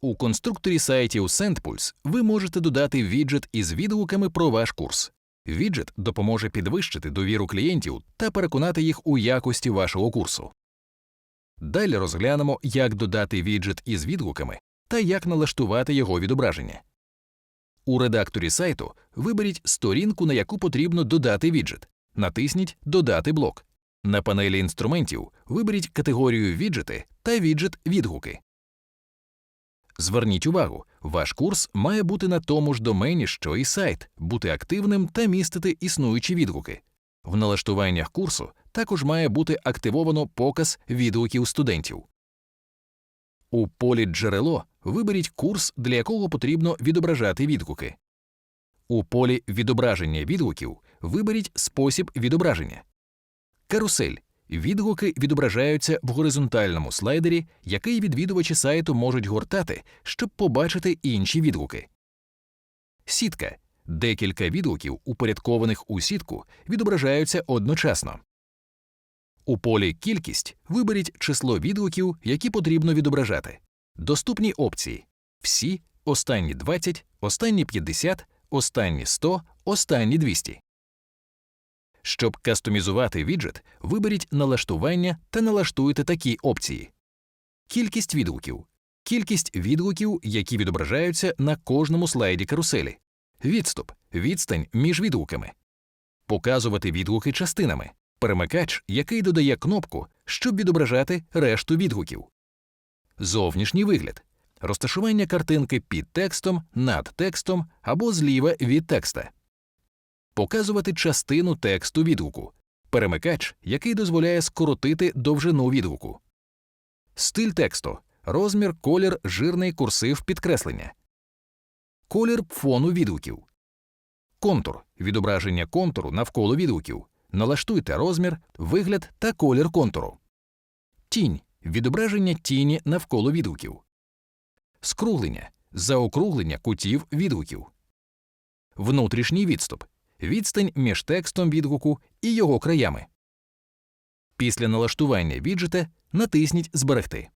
У конструкторі сайтів SendPulse ви можете додати віджит із відгуками про ваш курс. Віджит допоможе підвищити довіру клієнтів та переконати їх у якості вашого курсу. Далі розглянемо, як додати віджит із відгуками та як налаштувати його відображення. У редакторі сайту виберіть сторінку, на яку потрібно додати віджит. Натисніть Додати блок. На панелі інструментів виберіть категорію віджити та віджит відгуки. Зверніть увагу, ваш курс має бути на тому ж домені, що і сайт, бути активним та містити існуючі відгуки. В налаштуваннях курсу також має бути активовано показ відгуків студентів. У полі Джерело виберіть курс, для якого потрібно відображати відгуки. У полі Відображення відгуків виберіть спосіб відображення. Карусель. Відгуки відображаються в горизонтальному слайдері, який відвідувачі сайту можуть гортати, щоб побачити інші відгуки. Сітка. Декілька відгуків, упорядкованих у сітку, відображаються одночасно. У полі Кількість виберіть число відгуків, які потрібно відображати. Доступні опції всі, останні 20, останні 50, останні 100, останні 200. Щоб кастомізувати віджит, виберіть налаштування та налаштуйте такі опції: кількість відгуків, кількість відгуків, які відображаються на кожному слайді каруселі, відступ, відстань між відгуками, показувати відгуки частинами, перемикач, який додає кнопку, щоб відображати решту відгуків, зовнішній вигляд, розташування картинки під текстом, над текстом або зліва від текста показувати частину тексту відгуку, перемикач, який дозволяє скоротити довжину відгуку, стиль тексту, розмір, колір, жирний курсив підкреслення, колір фону відгуків, контур. Відображення контуру навколо відгуків. Налаштуйте розмір, вигляд та колір контуру. Тінь. Відображення тіні навколо відгуків. Скруглення. Заокруглення кутів відгуків. Внутрішній відступ відстань між текстом відгуку і його краями. Після налаштування віджита натисніть Зберегти.